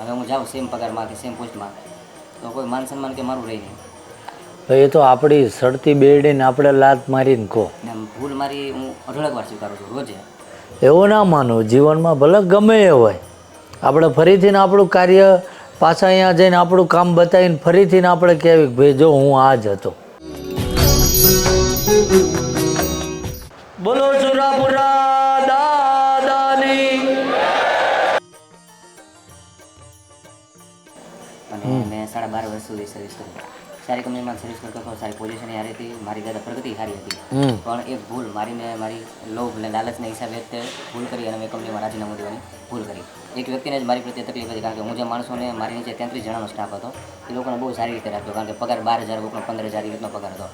હવે હું જાઉં સેમ પગારમાં કે સેમ પોસ્ટમાં તો કોઈ માન સન્માન કે મારું રહી નહીં. એ તો આપણી સડતી બેડીને આપણે લાત મારીને કહો. ભૂલ મારી હું અઢળક વાર સ્વીકારું છું રોજે. એવું ના માનવું જીવનમાં ભલે ગમે એ હોય. આપણે ફરીથી ને આપણું કાર્ય પાછા અહીંયા જઈને આપણું કામ બતાવીને ફરીથી ને આપણે કહેવી કે ભાઈ જો હું આ જ હતો. મેં સાડા બાર વર્ષ સુધી સર્વિસ કરી સારી કંપનીમાં સર્વિસ કરતો હતો સારી પોઝિશન સારી હતી મારી દાદા પ્રગતિ સારી હતી. પણ એક ભૂલ મારીને મારી લોભ અને લાલચના હિસાબે તે ભૂલ કરી અને મેં કંપનીમાં રાજીનામું દેવાની ભૂલ કરી. એક વ્યક્તિને જ મારી પ્રત્યે તકલીફ હતી કારણ કે હું જે માણસોને મારી નીચે તેત્રીસ જણાનો સ્ટાફ હતો એ લોકોને બહુ સારી રીતે રાખ્યો કારણ કે પગાર બાર હજાર કોઈનો પંદર હજાર એ રીતનો પગાર હતો.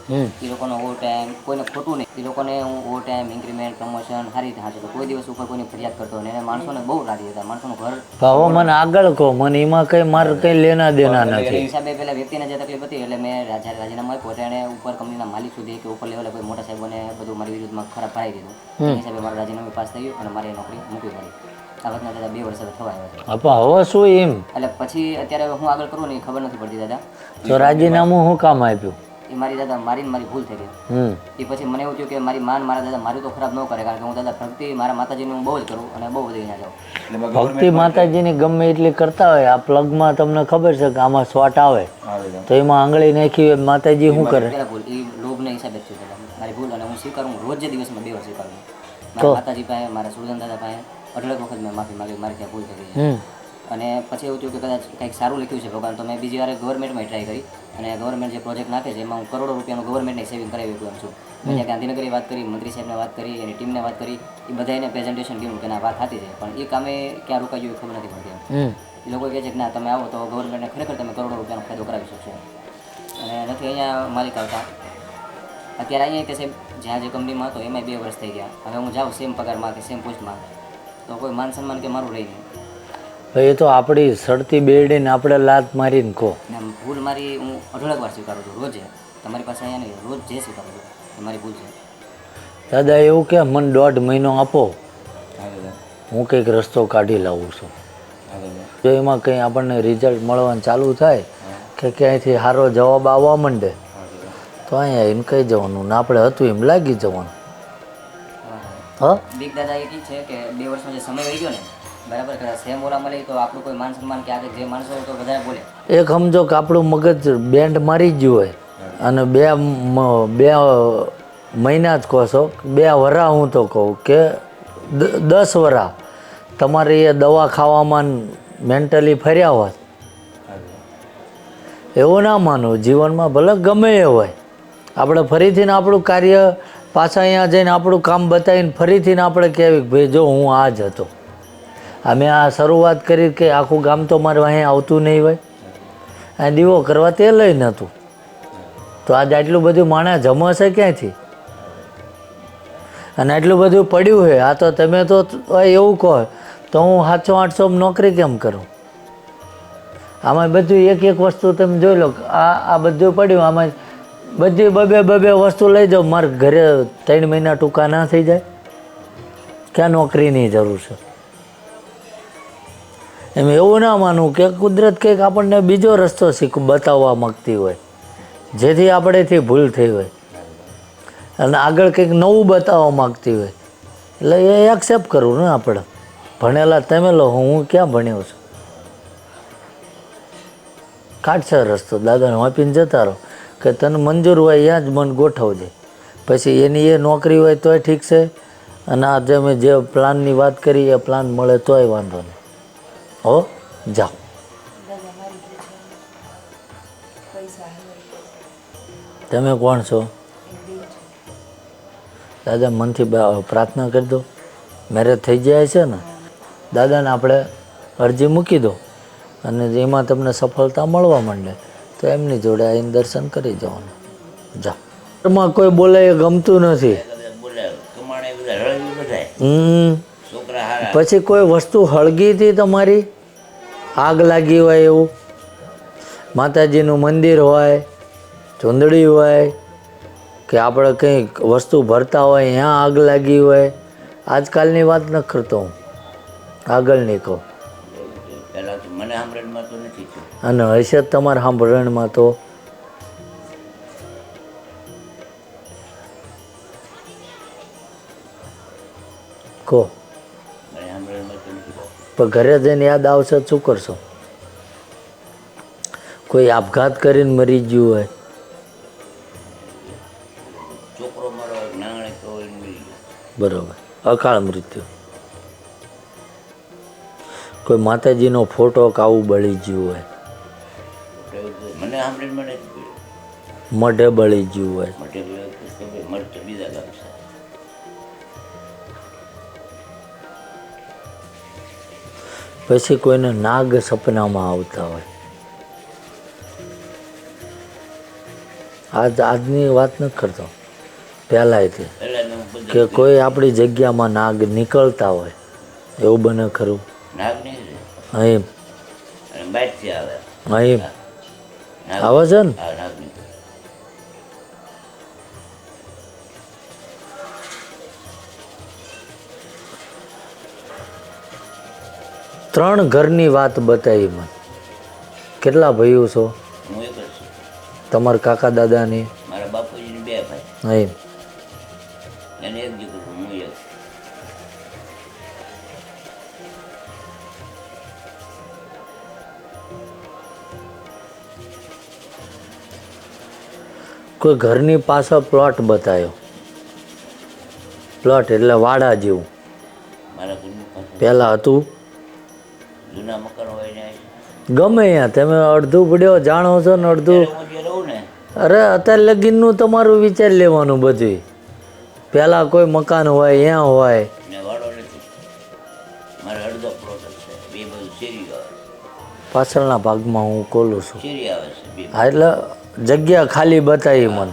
એ લોકોનો ઓવર ટાઈમ કોઈને ખોટું નહીં. એ લોકોને હું ઓવર ટાઈમ ઇન્ક્રીમેન્ટ પ્રમોશન સારી રીતે હાંચતો કોઈ દિવસ ઉપર કોઈની ફરિયાદ કરતો નહીં. અને માણસોને બહુ રાજી હતા. માણસોનું ઘર હવે મને આગળ કહો મને એમાં કંઈ મારે કંઈ લેના દેના નથી. હિસાબે પહેલાં વ્યક્તિને જે તકલીફ હતી એટલે મેં રાજા જ્યારે રાજીનામું આપ્યું. એટલે ઉપર કંપનીના માલિક સુધી કે ઉપર લેવલે કોઈ મોટા સાહેબોને બધું મારી વિરુદ્ધમાં ખરાબ ભરાઈ દીધું. એ હિસાબે મારું રાજીનામું પાસ થયું અને મારી નોકરી મૂકી પડી. આ વાતના દાદા બે વર્ષ હવે થવા આવ્યા છે હવે શું એમ? એટલે પછી અત્યારે હું આગળ કરું ને એ ખબર નથી પડતી દાદા. તો રાજીનામું હું કામ આપ્યું? એ મારી દાદા મારીને મારી ભૂલ થઈ ગઈ. હમ. એ પછી મને એવું થયું કે મારી માન મારા દાદા મારું તો ખરાબ ન કરે કારણ કે હું દાદા ભક્તિ મારા માતાજીનું હું બહુ જ કરું અને બહુ બધી ના જાઉં. ભક્તિ માતાજીની ગમે એટલી કરતા હોય આ પ્લગમાં તમને ખબર છે કે આમાં સ્વાટ આવે. તો એમાં આંગળી નાખી હોય માતાજી શું કરે? એ લોભના હિસાબે જ મારી ભૂલ અને હું સ્વીકારું રોજ જે દિવસમાં બે વાર સ્વીકારું. મારા માતાજી પાસે મારા સુરજન દાદા પાસે અઢળક વખત મેં માફી માગી મારી ત્યાં ભૂલ થઈ ગઈ અને પછી એવું થયું કે કદાચ કંઈક સારું લખ્યું છે ભગવાન તો મેં બીજી વાર ગવર્મેન્ટમાં ટ્રાય કરી અને ગવર્મેન્ટ જે પ્રોજેક્ટ નાખે છે એમાં હું કરોડો રૂપિયાનું ગવર્મેન્ટને સેવિંગ કરાવી ગયો એમ છું. મેં ત્યાં ગાંધીનગરે વાત કરી મંત્રી સાહેબને વાત કરી એની ટીમને વાત કરી એ બધાને પ્રેઝન્ટેશન કર્યું કે ના વાત થતી છે પણ એ કામે ક્યાં રોકાયું એ ખબર નથી પડતી એ લોકો કહે છે કે ના તમે આવો તો ગવર્મેન્ટને ખરેખર તમે કરોડો રૂપિયાનો ફાયદો કરાવી શકશો અને નથી અહીંયા માલિક આવતા. અત્યારે અહીંયા તે સાહેબ જ્યાં જે કંપનીમાં હતો એમાં બે વર્ષ થઈ ગયા. હવે હું જાઉં સેમ પગારમાં કે સેમ પોસ્ટમાં તો કોઈ માન સન્માન કે મારું રહી નહીં એ તો આપણી સડતી બેડીને આપણે લાત મારીને કહો. ભૂલ મારી હું અઢળક વાર સ્વીકારું છું રોજે. તમારી પાસે અહીંયા નહીં રોજ જે સ્વીકારું છું એ મારી ભૂલ છે. દાદા એવું કે મને દોઢ મહિનો આપો. હું કંઈક રસ્તો કાઢી લાવું છું. જો એમાં કંઈ આપણને રિઝલ્ટ મળવાનું ચાલુ થાય કે ક્યાંયથી સારો જવાબ આવવા માંડે તો અહીંયા એમ કહી જવાનું. ને આપણે હતું એમ લાગી જવાનું. હા? બિગ દાદા એ છે કે બે વર્ષનો જે સમય રહી ગયો ને બરાબર કદાચ સેમ ઓલા મળે તો આપણું કોઈ માન સન્માન કે આગળ જે માણસો તો વધારે બોલે. એક સમજો કે આપણું મગજ બેન્ડ મારી ગયું હોય અને બે બે મહિના જ કહો છો બે વરા હું તો કહું કે દસ વરા. તમારે એ દવા ખાવામાં મેન્ટલી ફર્યા હોત. એવું ના માનવું જીવનમાં ભલે ગમે એ હોય. આપણે ફરીથી ને આપણું કાર્ય પાછા અહીંયા જઈને આપણું કામ બતાવીને ફરીથી આપણે કહેવી કે ભાઈ જો હું આ જ હતો. અમે આ શરૂઆત કરી કે આખું ગામ તો મારે અહીં આવતું નહીં હોય. આ દીવો કરવા તે લઈ નહોતું. તો આજે આટલું બધું માણસ જમશે ક્યાંથી અને આટલું બધું પડ્યું છે, આ તો તમે તો એવું કહો, તો હું સાતસો આઠસો નોકરી કેમ કરું? આમાં બધું એક એક વસ્તુ તમે જોઈ લો, આ આ બધું પડ્યું, આમાં બધી બબે બબે વસ્તુ લઈ જાઓ. મારે ઘરે ત્રણ મહિના ટૂંકા ના થઈ જાય. ક્યાં નોકરીની જરૂર છે? એમ એવું ના માનવું કે કુદરત કંઈક આપણને બીજો રસ્તો શીખ, બતાવવા માગતી હોય. જેથી આપણેથી ભૂલ થઈ હોય. અને આગળ કંઈક નવું બતાવવા માગતી હોય. એટલે એ એક્સેપ્ટ કરવું ને આપણે ભણેલા તમે લો, હું ક્યાં ભણ્યો છું? કાઢશે રસ્તો. દાદાને વાપીને જતા રહો. કે તને મંજૂર હોય ત્યાં જ મન ગોઠવજે. પછી એની એ નોકરી હોય તોય ઠીક છે. અને આ જે મેં જે પ્લાનની વાત કરી, એ પ્લાન મળે તોય વાંધો નહીં. હો? જાઓ. તમે કોણ છો? દાદા, મનથી પ્રાર્થના કરી દો. મેરેજ થઈ જાય છે ને? દાદાને આપણે અરજી મૂકી દો. અને એમાં તમને સફળતા મળવા માંડે. તો એમની જોડે આવીને દર્શન કરી જવાનું. જા. ઘરમાં કોઈ બોલે એ ગમતું નથી. હમ. પછી કોઈ વસ્તુ હળગી હતી તમારી? આગ લાગી હોય એવું? માતાજીનું મંદિર હોય ચૂંદડી હોય કે આપણે કંઈક વસ્તુ ભરતા હોય ત્યાં આગ લાગી હોય? આજકાલની વાત ન કરતો હું. આગળ કહું પહેલાં મને સાંભળણમાં તો નથી થયું. અને હશે તમારા સાંભળણમાં તો. કહો. થયું. પણ ઘરે જઈને યાદ આવશે શું કરશો? કોઈ આપઘાત કરીને મરી ગયું હોય. બરોબર. અકાળ મૃત્યુ. કોઈ માતાજીનો ફોટો કાવું બળી ગયું હોય. મને મઢે બળી ગયું હોય. મટે બીજા ગામ છે. પછી કોઈને નાગ સપનામાં આવતા હોય. આજ આજની વાત નથી કરતો. પહેલાંયથી. પહેલાં તો હું કે કોઈ આપણી જગ્યામાં નાગ નીકળતા હોય. એવું બને ખરું? અને આવે. છે ને? હા ત્રણ ઘરની વાત બતાવી મને. કેટલા ભાઈઓ છો? હું તમારા કાકા દાદાની? મારા બાપુજીને બે ભાઈ. એને કોઈ ઘરની પાછળ પ્લોટ બતાવ્યો પ્લોટ એટલે વાડા જેવું. પહેલાં હતું. ગમે ત્યાં તમે અડધું પડ્યો જાણો છો ને અડધું. અરે અત્યારે લગીનનું તમારું વિચાર લેવાનું બધું પહેલાં કોઈ મકાન હોય ત્યાં હોય. પાછળના ભાગમાં હું ખોલું છું. હા એટલે જગ્યા ખાલી બતાવી મને.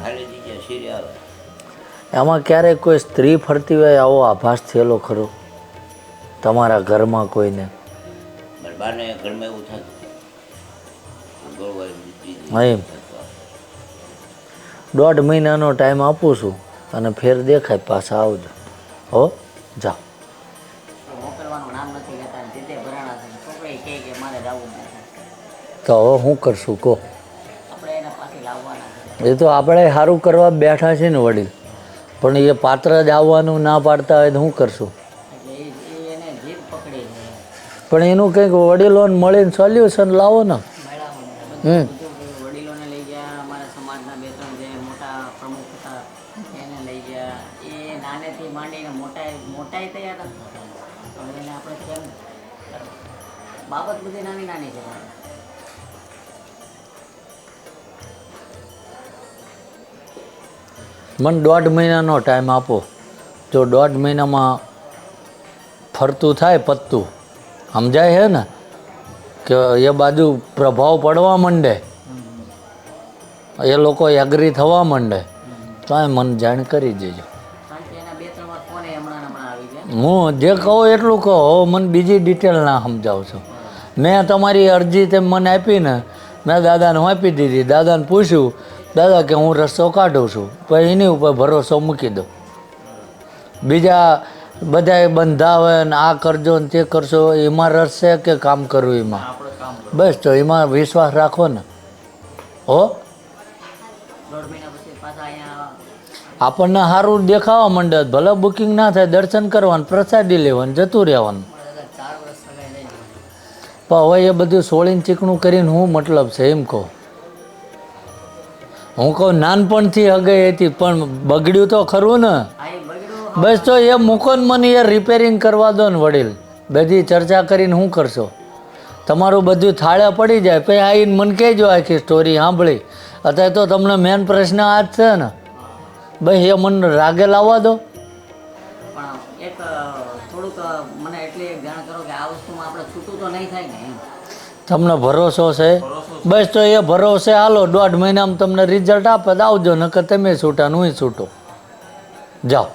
એમાં ક્યારેક કોઈ સ્ત્રી ફરતી હોય આવો આભાસ થયેલો ખરો? તમારા ઘરમાં કોઈને? એમ. દોઢ મહિનાનો ટાઈમ આપું છું અને ફેર દેખાય પાછા આવજો. હો જાઓ. નથી તો હવે હું કરશું કહો. એ તો આપણે સારું કરવા બેઠા છે ને વડીલ. પણ એ પાત્ર જ આવવાનું ના પાડતા હોય તો શું કરશું? છે પણ એનું કંઈક વડીલોને મળીને સોલ્યુશન લાવો ને. હમ. બાબત બધી નાની નાની અમારા મને દોઢ મહિનાનો ટાઈમ આપો. જો દોઢ મહિનામાં ફરતું થાય પત્તું. સમજાય છે ને? કે એ બાજુ પ્રભાવ પડવા માંડે. એ લોકો એગ્રી થવા માંડે. તો એ મને જાણ કરી દેજો. હું જે કહો એટલું કહો મને બીજી ડિટેલ ના સમજાવ છું. મેં તમારી અરજી તેમ મને આપી ને મેં દાદાને આપી દીધી. દાદાને પૂછ્યું દાદા કે હું રસ્તો કાઢું છું પછી એની ઉપર ભરોસો મૂકી દો બીજા બધાએ બંધાવે ને આ કરજો ને તે કરશો, એમાં રસ છે કે કામ કરવું એમાં? બસ, તો એમાં વિશ્વાસ રાખો ને. હો? આપણને સારું દેખાવા માંડે, ભલે બુકિંગ ના થાય, દર્શન કરવાનું, પ્રસાદી લેવાનું, જતું રહેવાનું. પણ હવે એ બધું સોળીને ચીકણું કરીને હું મતલબ છે, એમ કહો. હું કહું નાનપણથી હગાઈ હતી પણ બગડ્યું તો ખરું ને? બસ તો એ મૂકો ને મને એ રિપેરિંગ કરવા દો ને વડીલ. બધી ચર્ચા કરીને શું કરશો? તમારું બધું થાળે પડી જાય. પછી આવીને મને કહેજો આખી સ્ટોરી સાંભળી. અત્યારે તો તમને મેન પ્રશ્ન આ જ છે ને. બસ એ મને રાગે લાવવા દો. તમને ભરોસો છે? બસ તો એ ભરોસે હાલો, દોઢ મહિનામાં તમને રિઝલ્ટ આપે તો આવજો, નકર તમે છૂટા, હું છૂટો. જાઓ.